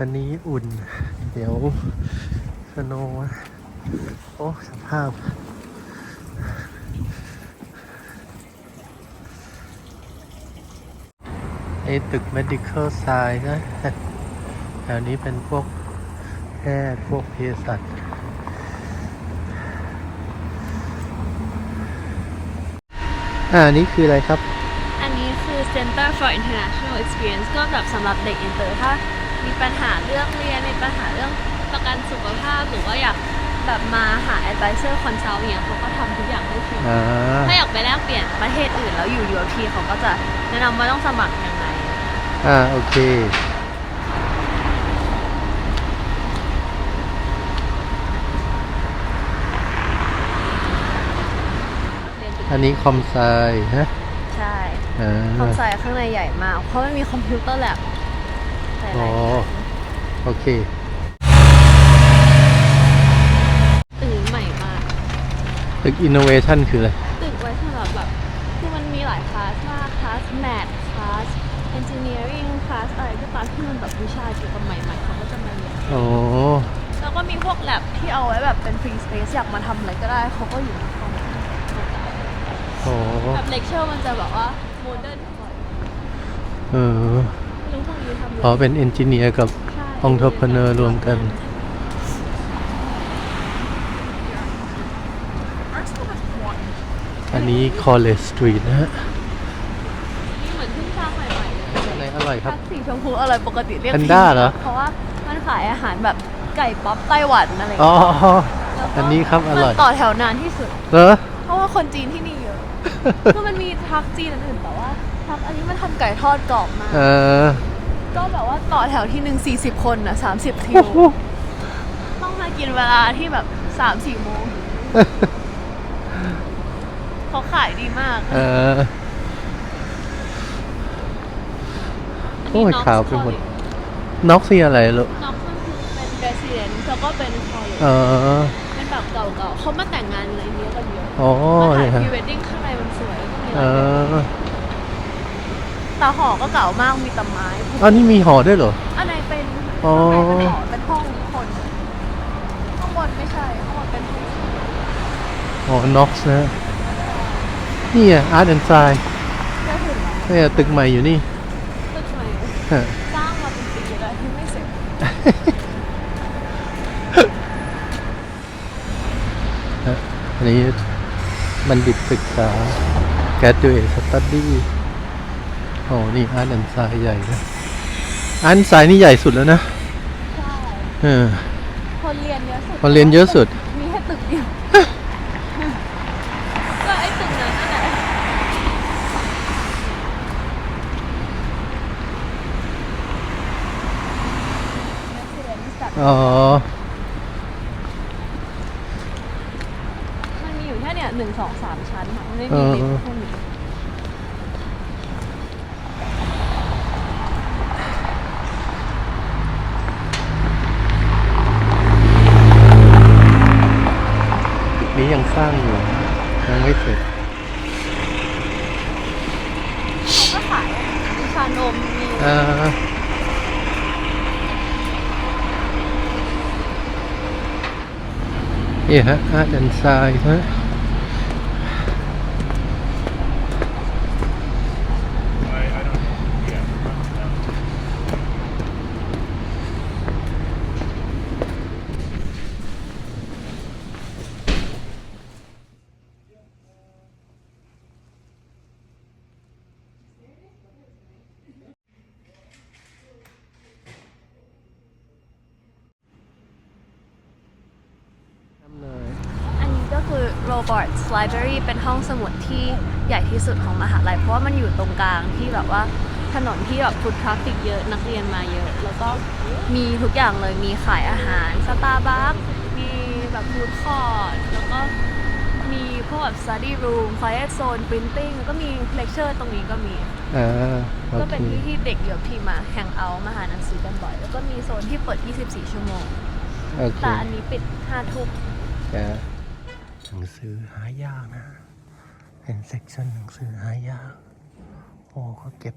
อันนี้อุ่น เดี๋ยวสโนว์โอ้ สภาพ ไอ้ตึก medical science นะแถวนี้เป็นพวกแพทย์พวกเภสัชอ่านี่คืออะไรครับ อันนี้คือ Center for International Experience ก็แบบสำหรับเด็กอินเตอร์ถ้า มีปัญหาเรื่องเรียนมีปัญหาเรื่องประกันสุขภาพหรือว่าอยากแบบมาหา advisor consult เนี่ยเขาก็ทำทุกอย่างให้ฟรีอ่า ถ้าอยากไปแลกเปลี่ยนประเทศอื่นแล้วอยู่ UOP เขาก็จะแนะนำว่าต้องสมัครยังไง อ่าโอเค เรียนเป็นอันนี้คอมไซฮะใช่ อ่า คอมไซต์ข้างในใหญ่มาก เพราะมันมีคอมพิวเตอร์แลบหลายๆ อ๋ออย่างโอเคตื่นใหม่มากตึก innovation คืออะไร ตึกไว้สำหรับแบบ คือมันมีหลายคลาสมากคลาสแมทคลาส engineering คลาสอะไรก็ตามที่มันแบบวิชาเกี่ยวกับใหม่ๆเขาก็จะมาเรียนอ๋อ แล้วก็มีพวกแลบที่เอาไว้แบบเป็น free space อยากมาทำอะไรก็ได้เขาก็อยู่ในห้องอ๋อ แบบเลคเชอร์มันจะแบบว่าโมเดิร์นหน่อยเออ อะไรอ๋อเป็นเอนจิเนียร์กับใช่ entrepreneur รวมกัน อันนี้ College Street นะฮะนี่เหมือนเพิ่งสร้างใหม่ๆเลยอะไรอร่อยครับถ้าสีชมพูอร่อยปกติเรียกแพนด้าเหรอ เพราะว่ามันขายอาหารแบบไก่ป๊อปไต้หวันอะไรอย่างอ๋อ เงี้ยแล้วก็อันนี้ครับอร่อย มันต่อแถวนานที่สุด เหรอ เพราะว่าคนจีนที่นี่เยอะ คือมันมีทักจีนอันอื่นแต่ว่าทักอันนี้มันทำไก่ทอดกรอบมาก เออ ก็แบบว่าต่อแถวที่หนึ่งสี่สิบคนนะสามสิบคิว ต้องมากินเวลาที่แบบสามสี่โมงเขาขายดีมากเออโอ้ย Knox ขาวไปหมด College น็อกซี่อะไรลูกน็อกมันคือเป็น resident แล้วก็เป็นคอลเลเออเป็นแบบเก่าๆเขามาแต่งงานอะไรเนี้ยกันเยอะอ๋อมาถ่าเนี่ยยฮะพรีเวดดิ้งข้างในมันสวยก็มีหเอลาย แบบอแต่หอก็เก่ามากมีแต่ไม้อันนี้มีหอด้วยเหรอ อันไหนเป็นอ๋อ ข้างในเป็นหอเป็นห้องคนข้างบนไม่ใช่ข้างบนเป็นห้องอ๋อน็อกนะนี่อะ Art and Science เพื่อถึงแล้วเนี่ยตึกใหม่อยู่นี่ตึกใหม่ฮะสร้างมาเป็นปีแล้วที่ไม่เสร็จฮะอันนี้บัณฑิตศึกษา graduate study โอ้นี่ Art and Science ใหญ่นะ Art and Science นี่ใหญ่สุดแล้วนะใช่เออคนเรียนเยอะสุดคนเรียนเยอะสุด มีแค่ตึกเดียว ก็ไอ้ตึกนั้นนั่นแหละอ๋อ มันมีอยู่แค่เนี่ยหนึ่งสองสามชั้นอะมันไม่มีลิฟต์พวกนี้ ตึกนี้ยังส ร้างอยู่ยังไม่เสร็จเขาก็ขายมีชานมมีอ่านี่ฮะ Art and Science ฮะ ทำเลย อันนี้ก็ คือ Robarts Library เป็นห้องสมุดที่ใหญ่ที่สุดของมหาลัย เพราะว่ามันอยู่ตรงกลางที่แบบว่าถนนที่แบบฟุตทราฟิกเยอะนักเรียนมาเยอะ แล้วก็มีทุกอย่างเลยมีขายอาหารสตาร์บัคมีแบบฟู้ดคอร์ทแล้วก็มีพวกแบบ study room quiet zone printing แล้วก็มีเลคเชอร์ตรงนี้ก็มี อ่าโอก็เคเป็นที่ที่เด็กเยอะที่มาแฮงเอาท์มาหาหนังสือกันบ่อย แล้วก็มีโซนที่เปิด 24 ชั่วโมง โอเคแต่อันนี้ปิด5ทุ่มจะ หนังสือหายากนะ เป็นเซ็กชันหนังสือหายาก โอ้เขาเก็บ